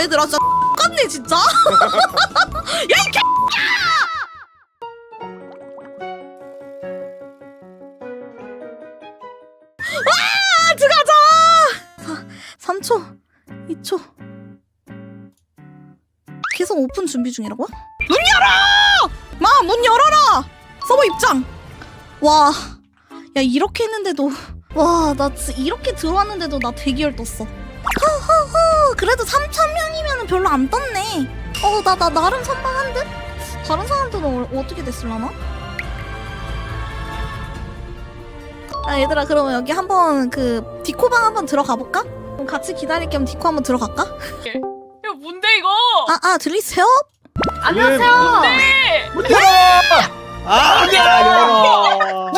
게임이냐 얘들아 진짜 X같네 진짜 야이 개 아 들어가자 3초 2초 계속 오픈 준비 중이라고요? 문 열어! 마 문 열어라! 서버 입장 와 야 이렇게 했는데도 와 나 이렇게 들어왔는데도 나 대기열 떴어 허허허 그래도 3천명이면 별로 안 떴네 어 나 나 나름 선방한 듯? 다른 사람들은 어, 어떻게 됐을라나? 아 얘들아 그러면 여기 한번 그 디코방 한번 들어가 볼까? 그럼 같이 기다릴 겸 디코 한번 들어갈까? 이거 뭔데 이거? 아 아 들리세요? 안녕하세요. 뭔데? 아, 열어!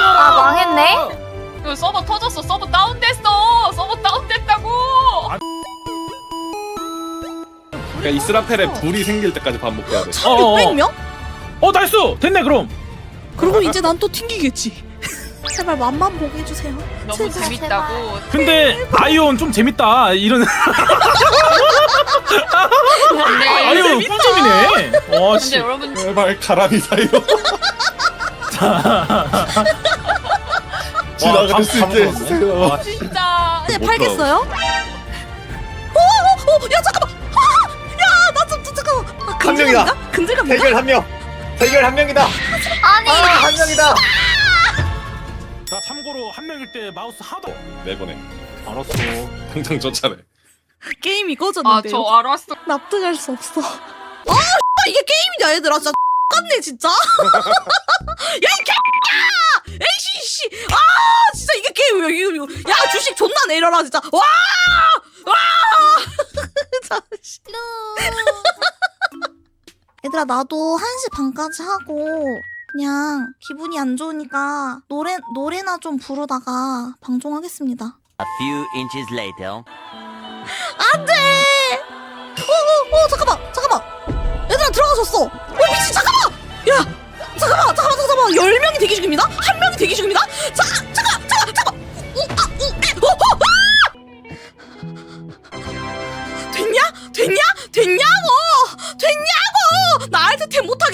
아 망했네. 이거 서버 터졌어. 서버 다운됐어. 그러니까 이스라펠에 불이 생길 때까지 반복해야 돼. 1600명? 어 나이스! 됐네 그럼. 그리고 이제 난 또 튕기겠지. 제발 맛만 보게 해주세요. 너무 제발, 재밌다고. 근데 아이온 좀 재밌다. 이런. 근데, 아이온 꿀잼이네. 근데 와씨. 여러분 제발 가라니 사이로. 지나갈 수 있게 해주세요. 진짜. 네못 팔겠어요? 어, 어, 어, 야 잠깐만. 아. 아, 한 명이다. 근질감인가? 대결 한 명. 대결 한 명이다. 아니 아, 한 명이다. 나 참고로 한 명일 때 마우스 하도 내보내. 알았어 당장 쫓아내. 게임이 아 꺼졌는데요. 저 알았어. 납득할 수 없어. 아, 이게 게임이냐 얘들아 진짜 같네 진짜. 야, 이 개야! 에이씨 씨. 아, 진짜 이게 게임이야 이거 이거. 야, 주식 존나 내려라 진짜. 와! 와! 잠시. 얘들아 나도 1시 반까지 하고 그냥 기분이 안 좋으니까 노래 노래나 좀 부르다가 방송하겠습니다. A few inches later. 안 돼! 어, 어, 어, 잠깐만, 잠깐만. 얘들아 들어가셨어. 어, 미친, 잠깐만. 야, 잠깐만, 잠깐만, 잠깐만. 열 명이 대기 중입니다. 한 명이 대기 중입니다. 자, 잠깐, 잠깐, 잠깐. 우, 아, 우, 에, 어, 어, 아! 됐냐? 됐냐? 됐냐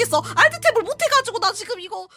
못했어. 알트 탭을 못해가지고 나 지금 이거